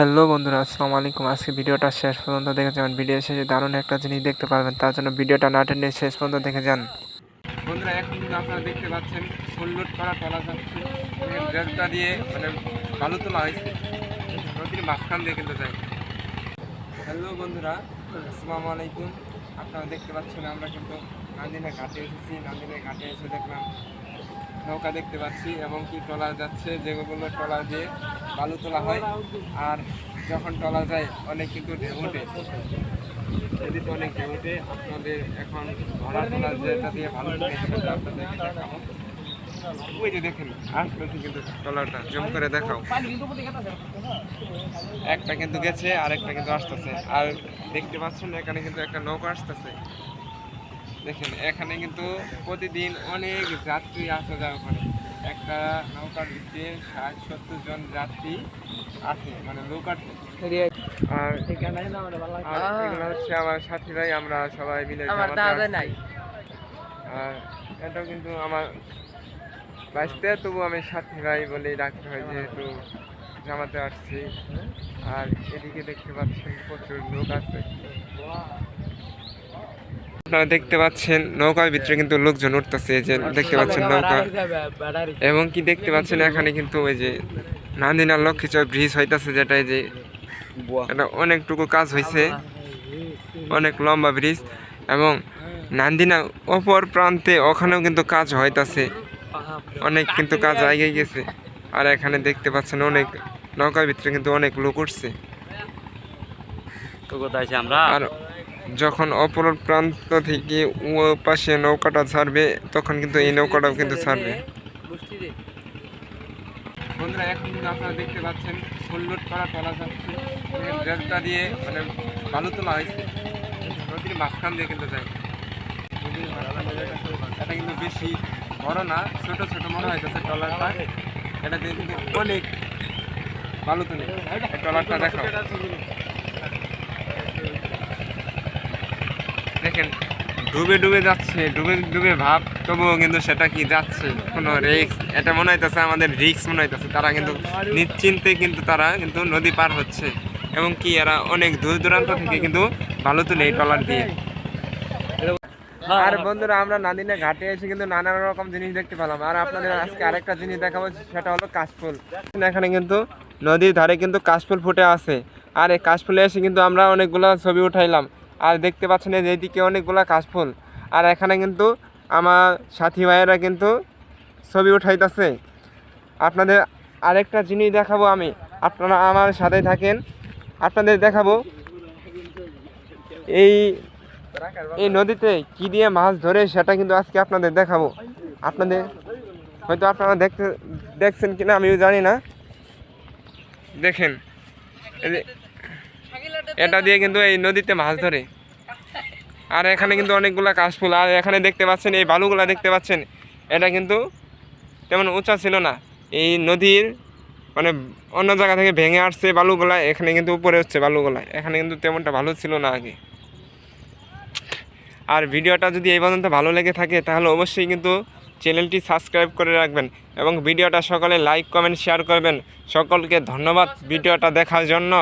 Hello বন্ধুরা, আসসালামু আলাইকুম। আজকে ভিডিওটা শেষ পর্যন্ত দেখে যাবেন ভিডিও শেষে দারুণ একটা জিনিস দেখতে পারবেন, তার জন্য ভিডিওটা না টেনে শেষ পর্যন্ত দেখে যান। বন্ধুরা, এখন কিন্তু আপনারা দেখতে পাচ্ছেন, ফুল লোড করা টলা যাচ্ছে। জেলটা দিয়ে মানে বালু তোলা হয়েছে। নদীর মাঝখান দিয়ে কিন্তু যায়। হ্যালো বন্ধুরা, আসসালামু আলাইকুম। আপনারা দেখতে পাচ্ছেন, আমরা কিন্তু নান্দিনা ঘাটে এসেছি। নান্দিনা ঘাটে এসে দেখলাম নৌকা দেখতে পাচ্ছি এবং কি ট্রলার যাচ্ছে, যেগুলো ট্রলার দিয়ে বালু তোলা হয়, আর যখন ট্রলার যায়, অনেক কিন্তু ঢেউ ওঠে। অনেক ঢেউ ওঠে। আপনাদের এখন ভরা ট্রলার যেটা দিয়ে তোলে দেখাবো। ওই যে দেখেন কিন্তু করে দেখাও। একটা কিন্তু গেছে আর একটা কিন্তু আসতেছে। আর দেখতে এখানে কিন্তু একটা আসতেছে। দেখেন, এখানে কিন্তু প্রতিদিন অনেক যাত্রী আসা যাওয়া করে। একটা নৌকার ভিতরে ষাট সত্তর জন যাত্রী আছে মানে লোক আসে আর এগুলো হচ্ছে আমার সাথীরাই আমরা সবাই মিলে আর এটাও কিন্তু আমার বাঁচতে তবু আমি সাথী ভাই বলেই রাখতে হয় যেহেতু জামাতে আসছি। আর এদিকে দেখতে পাচ্ছি প্রচুর লোক আছে। আপনারা দেখতে পাচ্ছেন নৌকার ভিতরে কিন্তু লোকজন উঠতেছে যে দেখতে পাচ্ছেন নৌকা। এবং কি দেখতে পাচ্ছেন এখানে কিন্তু ওই যে নান্দিনার লক্ষ্মীচর ব্রিজ হইতাছে যেটা এই যে এটা অনেকটুকু কাজ হয়েছে অনেক লম্বা ব্রিজ। এবং নান্দিনা অপর প্রান্তে ওখানেও কিন্তু কাজ হইতাছে। অনেক কিন্তু কাজ এগিয়ে গেছে। আর এখানে দেখতে পাচ্ছেন অনেক নৌকার ভিতরে কিন্তু অনেক লোক উঠছে। তো কোথায় আমরা? আর যখন অপর প্রান্ত থেকে ও পাশে নৌকাটা ছাড়বে, তখন কিন্তু এই নৌকাটাও কিন্তু ছাড়বে। বন্ধুরা, এখন কিন্তু আপনারা দেখতে পাচ্ছেন ফুললোড করা টলা যাচ্ছে। জেলটা দিয়ে মানে বালু তোলা হয়েছে। নদীর মাঝখান দিয়ে কিন্তু যায়। এটা কিন্তু বেশি বড় না, ছোট ছোট মনে হইতেছে টলারটা এটা দিয়ে কিন্তু অনেক বালু তোলে। এই টলারটা দেখাও। দেখেন, ডুবে ডুবে যাচ্ছে, ডুবে ডুবে ভাব, তবুও কিন্তু সেটা কি যাচ্ছে? কোনো রিক্স এটা মনে হইতেছে আমাদের রিক্স মনে হইতেছে। তারা কিন্তু নিশ্চিন্তে কিন্তু তারা কিন্তু নদী পার হচ্ছে। এবং কি এরা অনেক দূর দূরান্ত থেকে কিন্তু ভালো তুলে এই ট্রলার দিয়ে। আর বন্ধুরা, আমরা নাদিনা ঘাটে এসে কিন্তু নানান রকম জিনিস দেখতে পেলাম। আর আপনাদের আজকে আরেকটা জিনিস দেখাবো, সেটা হলো কাশফুল। এখানে কিন্তু নদীর ধারে কিন্তু কাশফুল ফুটে আছে। আর এই কাশফুলে এসে কিন্তু আমরা অনেকগুলো ছবি উঠাইলাম। আর দেখতে পাচ্ছেন এইদিকে অনেকগুলো কাশফুল। আর এখানে কিন্তু আমার সাথী ভাইয়েরা কিন্তু ছবি উঠাইতেছে। আপনাদের আরেকটা জিনিস দেখাবো আমি। আপনারা আমার সাথে থাকেন। আপনাদের দেখাবো এই এই নদীতে কি দিয়ে মাছ ধরে সেটা কিন্তু আজকে আপনাদের দেখাবো। আপনাদের হয়তো আপনারা দেখতে, দেখছেন কিনা আমিও জানি না। দেখেন এটা দিয়ে কিন্তু এই নদীতে মাছ ধরে। আর এখানে কিন্তু অনেকগুলা কাশফুল আর এখানে দেখতে পাচ্ছেন, এই বালুগুলা দেখতে পাচ্ছেন, এটা কিন্তু তেমন উঁচা ছিল না। এই নদীর মানে অন্য জায়গা থেকে ভেঙে আসছে বালুগুলা, এখানে কিন্তু উপরে হচ্ছে বালুগুলা। এখানে কিন্তু তেমনটা ভালো ছিল না আগে। আর ভিডিওটা যদি এই পর্যন্ত ভালো লেগে থাকে, তাহলে অবশ্যই কিন্তু চ্যানেলটি সাবস্ক্রাইব করে রাখবেন এবং ভিডিওটা সকলে লাইক, কমেন্ট, শেয়ার করবেন। সকলকে ধন্যবাদ ভিডিওটা দেখার জন্য।